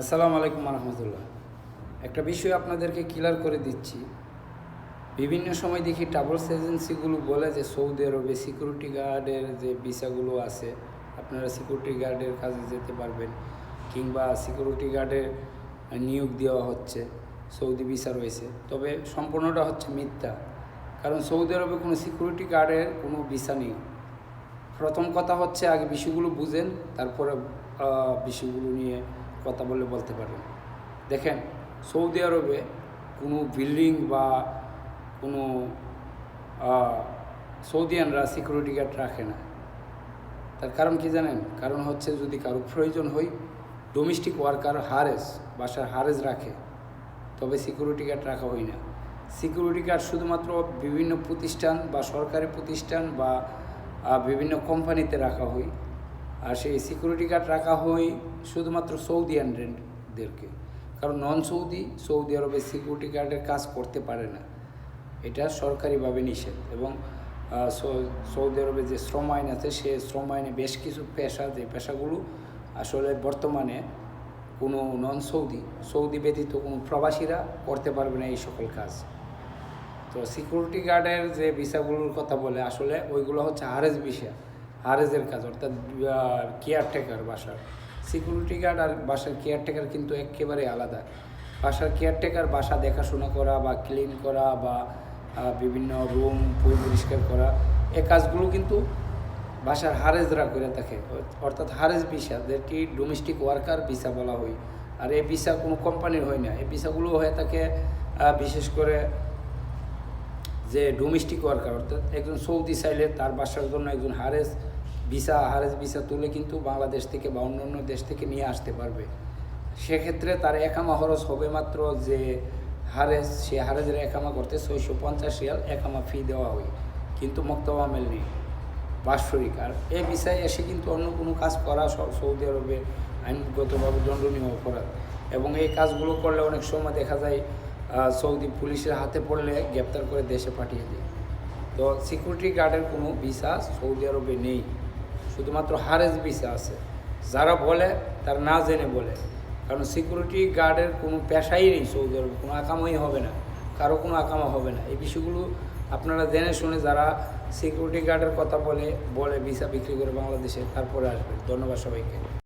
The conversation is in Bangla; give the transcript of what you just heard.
আসসালামু আলাইকুম রহমতুল্লাহ একটা বিষয় আপনাদেরকে ক্লিয়ার করে দিচ্ছি। বিভিন্ন সময় দেখি ট্রাভেলস এজেন্সিগুলো বলে যে সৌদি আরবে সিকিউরিটি গার্ডের যে ভিসাগুলো আছে, আপনারা সিকিউরিটি গার্ডের কাজে যেতে পারবেন কিংবা সিকিউরিটি গার্ডের নিয়োগ দেওয়া হচ্ছে, সৌদি ভিসা রয়েছে। তবে সম্পূর্ণটা হচ্ছে মিথ্যা। কারণ সৌদি আরবে কোনো সিকিউরিটি গার্ডের কোনো ভিসা নেই। প্রথম কথা হচ্ছে আগে বিষয়গুলো বুঝেন, তারপরে বিষয়গুলো নিয়ে কথা বলে বলতে পারেন। দেখেন, সৌদি আরবে কোনো বিল্ডিং বা কোনো সৌদিয়ানরা সিকিউরিটি গার্ড রাখে না। তার কারণ কি জানেন? কারণ হচ্ছে যদি কারও প্রয়োজন হয় ডোমেস্টিক ওয়ার্কার হারেস বাসার হারেস রাখে, তবে সিকিউরিটি গার্ড রাখা হয় না। সিকিউরিটি গার্ড শুধুমাত্র বিভিন্ন প্রতিষ্ঠান বা সরকারি প্রতিষ্ঠান বা বিভিন্ন কোম্পানিতে রাখা হয়। আর সেই সিকিউরিটি গার্ড রাখা হয় শুধুমাত্র সৌদি সৌদিয়ানদেরকে কারণ নন সৌদি সৌদি আরবে সিকিউরিটি গার্ডের কাজ করতে পারে না। এটা সরকারিভাবে নিষেধ এবং সৌদি আরবে যে শ্রম আইন আছে, সে শ্রম আইনে বেশ কিছু পেশা যে পেশাগুলো আসলে বর্তমানে কোনো নন সৌদি সৌদি ব্যতীত কোনো প্রবাসীরা করতে পারবে না এই সকল কাজ। তো সিকিউরিটি গার্ডের যে ভিসাগুলোর কথা বলে, আসলে ওইগুলো হচ্ছে হারেজ ভিসা হারেজের কাজ, অর্থাৎ কেয়ারটেকার বাসার। সিকিউরিটি গার্ড আর বাসার কেয়ারটেকার কিন্তু একেবারে আলাদা। বাসার কেয়ারটেকার বাসা দেখাশোনা করা বা ক্লিন করা বা বিভিন্ন রুম পরিষ্কার করা, এ কাজগুলো কিন্তু বাসার হারেজরা করে থাকে। অর্থাৎ হারেজ ভিসা যেটি ডোমেস্টিক ওয়ার্কার ভিসা বলা হয়। আর এই ভিসা কোনো কোম্পানির হয় না। এই ভিসাগুলো হয়ে থাকে বিশেষ করে যে ডোমেস্টিক ওয়ার্কার অর্থাৎ একজন সৌদি চাইলে তার বাসার জন্য একজন হারেস ভিসা হারেস ভিসা তুলে কিন্তু বাংলাদেশ থেকে বা অন্যান্য দেশ থেকে নিয়ে আসতে পারবে। সেক্ষেত্রে তার একামা খরচ হবে মাত্র যে হারেস, সে হারেজের একামা করতে ছয়শো পঞ্চাশ রিয়াল একামা ফি দেওয়া হয়। কিন্তু মক্তব আমেল নেই, বাৎসরিক। আর এ বিষয়ে এসে কিন্তু অন্য কোনো কাজ করা সৌদি আরবে আইনগতভাবে দণ্ডনীয় অপরাধ। এবং এই কাজগুলো করলে অনেক সময় দেখা যায় সৌদি পুলিশের হাতে পড়লে গ্রেপ্তার করে দেশে পাঠিয়ে দেয়। তো সিকিউরিটি গার্ডের কোনো ভিসা সৌদি আরবে নেই। শুধুমাত্র হারেজ ভিসা আছে। যারা বলে, তার না জেনে বলে। কারণ সিকিউরিটি গার্ডের কোনো পেশাই নেই সৌদি আরবে। কোনো আকামাই হবে না। কারও কোনো আকামা হবে না। এই বিষয়গুলো আপনারা জেনে শুনে যারা সিকিউরিটি গার্ডের কথা বলে বলে ভিসা বিক্রি করে বাংলাদেশে, তারপরে আসবেন। ধন্যবাদ সবাইকে।